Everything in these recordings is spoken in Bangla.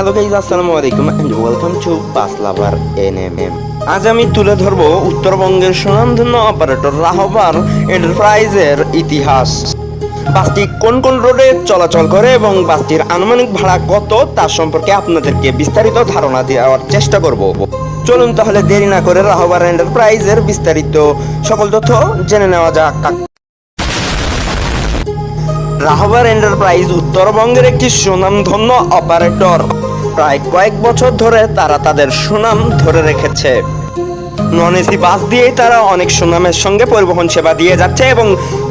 হ্যালো গাইজ আসসালামু আলাইকুম and welcome to bus lover NMM আজ আমি তুলে ধরব উত্তরবঙ্গের সুনামধন্য অপারেটর রাহবার এন্টারপ্রাইজের ইতিহাস। বাসটি কোন কোন রোডে চলাচল করে এবং বাসটির আনুমানিক ভাড়া কত তার সম্পর্কে আপনাদেরকে বিস্তারিত ধারণা দেওয়ার চেষ্টা করব। চলুন তাহলে দেরি না করে রাহবার এন্টারপ্রাইজের বিস্তারিত সকল তথ্য জেনে নেওয়া যাক। রাহবার এন্টারপ্রাইজ উত্তরবঙ্গের একটি সুনামধন্য অপারেটর প্রায় কয়েক বছর ধরে তারা তাদের সুনাম ধরে রেখেছে। নন এসি বাস দিয়েই তারা অনেক সুনামের সঙ্গে পরিবহন সেবা দিয়ে যাচ্ছে এবং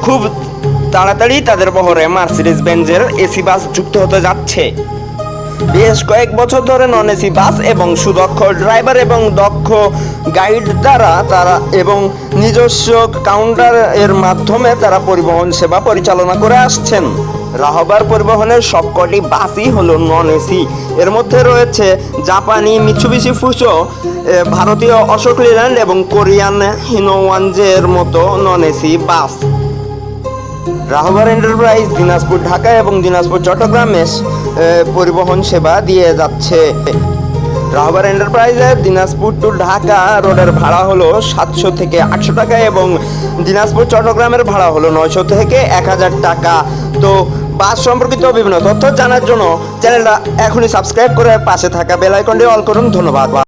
খুব তাড়াতাড়ি তাদের বহরে মার্সিডিজ বেঞ্জের এসি বাস যুক্ত হতে যাচ্ছে। বেশ কয়েক বছর ধরে নন এসি বাস এবং সুদক্ষ ড্রাইভার এবং দক্ষ গাইড দ্বারা তারা এবং নিজস্ব কাউন্টার এর মাধ্যমে তারা পরিবহন সেবা পরিচালনা করে আসছেন। রাহবার পরিবহনের সবকটি বাসই হলো নন এসি এর মধ্যে রয়েছে জাপানি মিচুবিশি ফুসো ভারতীয় অশোক লিল্যান্ড এবং কোরিয়ান হিনোওয়ানজের মতো non AC bus. Rahbar enterprise Dinajpur Dhaka এবং দিনাজপুর চট্টগ্রামে পরিবহন সেবা দিয়ে যাচ্ছে। রাহবার এন্টারপ্রাইজের দিনাজপুর টু ঢাকা রোডের ভাড়া হলো সাতশো থেকে আটশো টাকা এবং দিনাজপুর চট্টগ্রামের ভাড়া হলো নয়শো থেকে এক হাজার টাকা। তো বাস সম্পর্কিত বিভিন্ন তথ্য জানার জন্য চ্যানেলটা এখনই সাবস্ক্রাইব করে পাশে থাকা বেল আইকনটি অল করুন। ধন্যবাদ।